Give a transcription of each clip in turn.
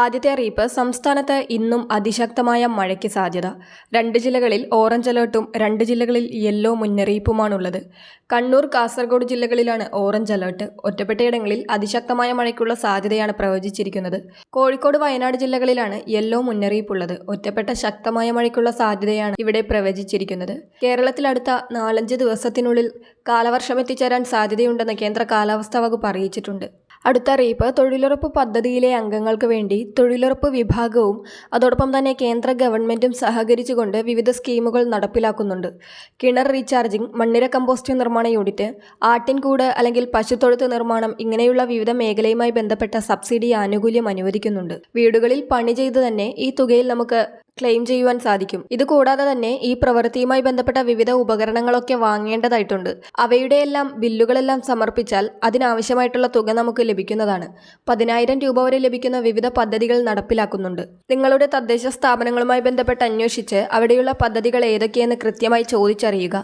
ആദ്യത്തെ അറിയിപ്പ് സംസ്ഥാനത്ത് ഇന്നും അതിശക്തമായ മഴയ്ക്ക് സാധ്യത. രണ്ട് ജില്ലകളിൽ ഓറഞ്ച് അലേർട്ടും രണ്ട് ജില്ലകളിൽ യെല്ലോ മുന്നറിയിപ്പുമാണുള്ളത്. കണ്ണൂർ കാസർഗോഡ് ജില്ലകളിലാണ് ഓറഞ്ച് അലേർട്ട്. ഒറ്റപ്പെട്ടയിടങ്ങളിൽ അതിശക്തമായ മഴയ്ക്കുള്ള സാധ്യതയാണ് പ്രവചിച്ചിരിക്കുന്നത്. കോഴിക്കോട് വയനാട് ജില്ലകളിലാണ് യെല്ലോ മുന്നറിയിപ്പുള്ളത്. ഒറ്റപ്പെട്ട ശക്തമായ മഴയ്ക്കുള്ള സാധ്യതയാണ് ഇവിടെ പ്രവചിച്ചിരിക്കുന്നത്. കേരളത്തിൽ അടുത്ത നാലഞ്ച് ദിവസത്തിനുള്ളിൽ കാലവർഷം എത്തിച്ചേരാൻ സാധ്യതയുണ്ടെന്ന് കേന്ദ്ര കാലാവസ്ഥാ വകുപ്പ് അറിയിച്ചിട്ടുണ്ട്. അടുത്ത അറിയിപ്പ് തൊഴിലുറപ്പ് പദ്ധതിയിലെ അംഗങ്ങൾക്ക് വേണ്ടി തൊഴിലുറപ്പ് വിഭാഗവും അതോടൊപ്പം തന്നെ കേന്ദ്ര ഗവൺമെന്റും സഹകരിച്ചുകൊണ്ട് വിവിധ സ്കീമുകൾ നടപ്പിലാക്കുന്നുണ്ട്. കിണർ റീചാർജിംഗ് മണ്ണിര കമ്പോസ്റ്റ് നിർമ്മാണ യൂണിറ്റ് ആട്ടിൻകൂട് അല്ലെങ്കിൽ പശുത്തൊഴുത്ത് നിർമ്മാണം ഇങ്ങനെയുള്ള വിവിധ മേഖലയുമായി ബന്ധപ്പെട്ട സബ്സിഡി ആനുകൂല്യം അനുവദിക്കുന്നുണ്ട്. വീടുകളിൽ പണി ചെയ്ത് തന്നെ ഈ തുകയിൽ നമുക്ക് ക്ലെയിം ചെയ്യുവാൻ സാധിക്കും. ഇത് കൂടാതെ തന്നെ ഈ പ്രവൃത്തിയുമായി ബന്ധപ്പെട്ട വിവിധ ഉപകരണങ്ങളൊക്കെ വാങ്ങേണ്ടതായിട്ടുണ്ട്. അവയുടെയെല്ലാം ബില്ലുകളെല്ലാം സമർപ്പിച്ചാൽ അതിനാവശ്യമായിട്ടുള്ള തുക നമുക്ക് ലഭിക്കുന്നതാണ്. പതിനായിരം രൂപ വരെ ലഭിക്കുന്ന വിവിധ പദ്ധതികൾ നടപ്പിലാക്കുന്നുണ്ട്. നിങ്ങളുടെ തദ്ദേശ സ്ഥാപനങ്ങളുമായി ബന്ധപ്പെട്ട് അന്വേഷിച്ച് അവിടെയുള്ള പദ്ധതികൾ ഏതൊക്കെയെന്ന് കൃത്യമായി ചോദിച്ചറിയുക.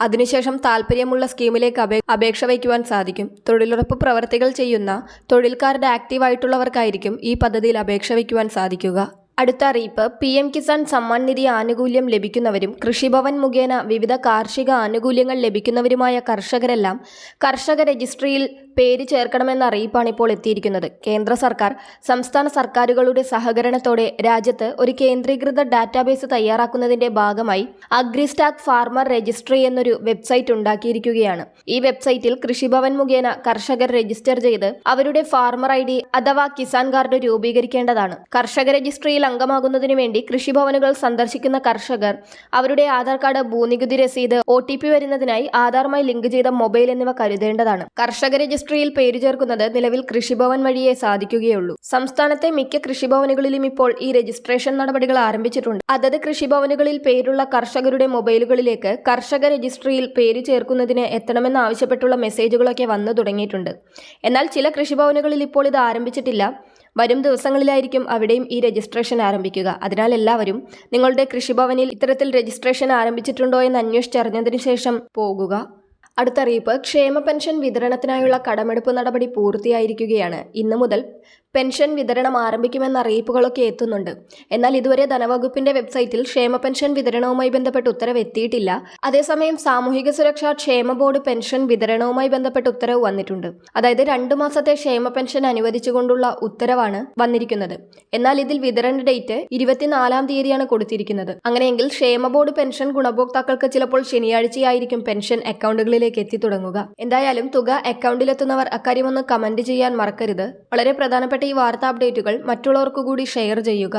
അതിനുശേഷം താല്പര്യമുള്ള സ്കീമിലേക്ക് അപേക്ഷ വയ്ക്കുവാൻ സാധിക്കും. തൊഴിലുറപ്പ് പ്രവർത്തികൾ ചെയ്യുന്ന തൊഴിൽക്കാരുടെ ആക്റ്റീവായിട്ടുള്ളവർക്കായിരിക്കും ഈ പദ്ധതിയിൽ അപേക്ഷ വയ്ക്കുവാൻ സാധിക്കുക. അടുത്ത അറിയിപ്പ്. പി എം കിസാൻ സമ്മാൻ നിധി ആനുകൂല്യം ലഭിക്കുന്നവരും കൃഷിഭവൻ മുഖേന വിവിധ കാർഷിക ആനുകൂല്യങ്ങൾ ലഭിക്കുന്നവരുമായ കർഷകരെല്ലാം കർഷക രജിസ്ട്രിയിൽ പേര് ചേർക്കണമെന്ന അറിയിപ്പാണ് ഇപ്പോൾ എത്തിയിരിക്കുന്നത്. കേന്ദ്ര സർക്കാർ സംസ്ഥാന സർക്കാരുകളുടെ സഹകരണത്തോടെ രാജ്യത്ത് ഒരു കേന്ദ്രീകൃത ഡാറ്റാബേസ് തയ്യാറാക്കുന്നതിന്റെ ഭാഗമായി അഗ്രിസ്റ്റാക് ഫാർമർ രജിസ്ട്രി എന്നൊരു വെബ്സൈറ്റ് ഉണ്ടാക്കിയിരിക്കുകയാണ്. ഈ വെബ്സൈറ്റിൽ കൃഷിഭവൻ മുഖേന കർഷകർ രജിസ്റ്റർ ചെയ്ത് അവരുടെ ഫാർമർ ഐ ഡി അഥവാ കിസാൻ കാർഡ് രൂപീകരിക്കേണ്ടതാണ്. കർഷക രജിസ്ട്രിയിൽ അംഗമാകുന്നതിനു വേണ്ടി കൃഷിഭവനുകൾ സന്ദർശിക്കുന്ന കർഷകർ അവരുടെ ആധാർ കാർഡ് ഭൂനികുതി രസീത് ഒ ടി പി വരുന്നതിനായി ആധാറുമായി ലിങ്ക് ചെയ്ത മൊബൈൽ എന്നിവ കരുതേണ്ടതാണ്. കർഷക രജിസ്ട്രിയിൽ പേരു ചേർക്കുന്നത് നിലവിൽ കൃഷിഭവൻ വഴിയേ സാധിക്കുകയുള്ളൂ. സംസ്ഥാനത്തെ മിക്ക കൃഷിഭവനുകളിലും ഇപ്പോൾ ഈ രജിസ്ട്രേഷൻ നടപടികൾ ആരംഭിച്ചിട്ടുണ്ട്. അതത് കൃഷിഭവനുകളിൽ പേരുള്ള കർഷകരുടെ മൊബൈലുകളിലേക്ക് കർഷക രജിസ്ട്രിയിൽ പേര് ചേർക്കുന്നതിന് എത്തണമെന്ന് ആവശ്യപ്പെട്ടുള്ള മെസ്സേജുകളൊക്കെ വന്നു തുടങ്ങിയിട്ടുണ്ട്. എന്നാൽ ചില കൃഷിഭവനുകളിൽ ഇപ്പോൾ ഇത് ആരംഭിച്ചിട്ടില്ല. വരും ദിവസങ്ങളിലായിരിക്കും അവിടെയും ഈ രജിസ്ട്രേഷൻ ആരംഭിക്കുക. അതിനാൽ എല്ലാവരും നിങ്ങളുടെ കൃഷിഭവനിൽ ഇത്തരത്തിൽ രജിസ്ട്രേഷൻ ആരംഭിച്ചിട്ടുണ്ടോ എന്ന് അന്വേഷിച്ചറിഞ്ഞതിന് ശേഷം പോകുക. അടുത്ത അറിയിപ്പ് ക്ഷേമ പെൻഷൻ വിതരണത്തിനായുള്ള കടമെടുപ്പ് നടപടി പൂർത്തിയായിരിക്കുകയാണ്. ഇന്നു മുതൽ പെൻഷൻ വിതരണം ആരംഭിക്കുമെന്ന അറിയിപ്പുകളൊക്കെ എത്തുന്നുണ്ട്. എന്നാൽ ഇതുവരെ ധനവകുപ്പിന്റെ വെബ്സൈറ്റിൽ ക്ഷേമ പെൻഷൻ വിതരണവുമായി ബന്ധപ്പെട്ട് ഉത്തരവ് എത്തിയിട്ടില്ല. അതേസമയം സാമൂഹിക സുരക്ഷാ ക്ഷേമ ബോർഡ് പെൻഷൻ വിതരണവുമായി ബന്ധപ്പെട്ട് ഉത്തരവ് വന്നിട്ടുണ്ട്. അതായത് രണ്ടു മാസത്തെ ക്ഷേമ പെൻഷൻ അനുവദിച്ചുകൊണ്ടുള്ള ഉത്തരവാണ് വന്നിരിക്കുന്നത്. എന്നാൽ ഇതിൽ വിതരണ ഡേറ്റ് ഇരുപത്തിനാലാം തീയതിയാണ് കൊടുത്തിരിക്കുന്നത്. അങ്ങനെയെങ്കിൽ ക്ഷേമ ബോർഡ് പെൻഷൻ ഗുണഭോക്താക്കൾക്ക് ചിലപ്പോൾ ശനിയാഴ്ചയായിരിക്കും പെൻഷൻ അക്കൗണ്ടുകളിലേക്ക് എത്തിത്തുടങ്ങുക എന്തായാലും തുക അക്കൗണ്ടിലെത്തുന്നവർ അക്കാര്യമൊന്ന് കമന്റ് ചെയ്യാൻ മറക്കരുത്. വളരെ പ്രധാനപ്പെട്ട ഈ വാർത്താ അപ്ഡേറ്റുകൾ മറ്റുള്ളവർക്കു കൂടി ഷെയർ ചെയ്യുക.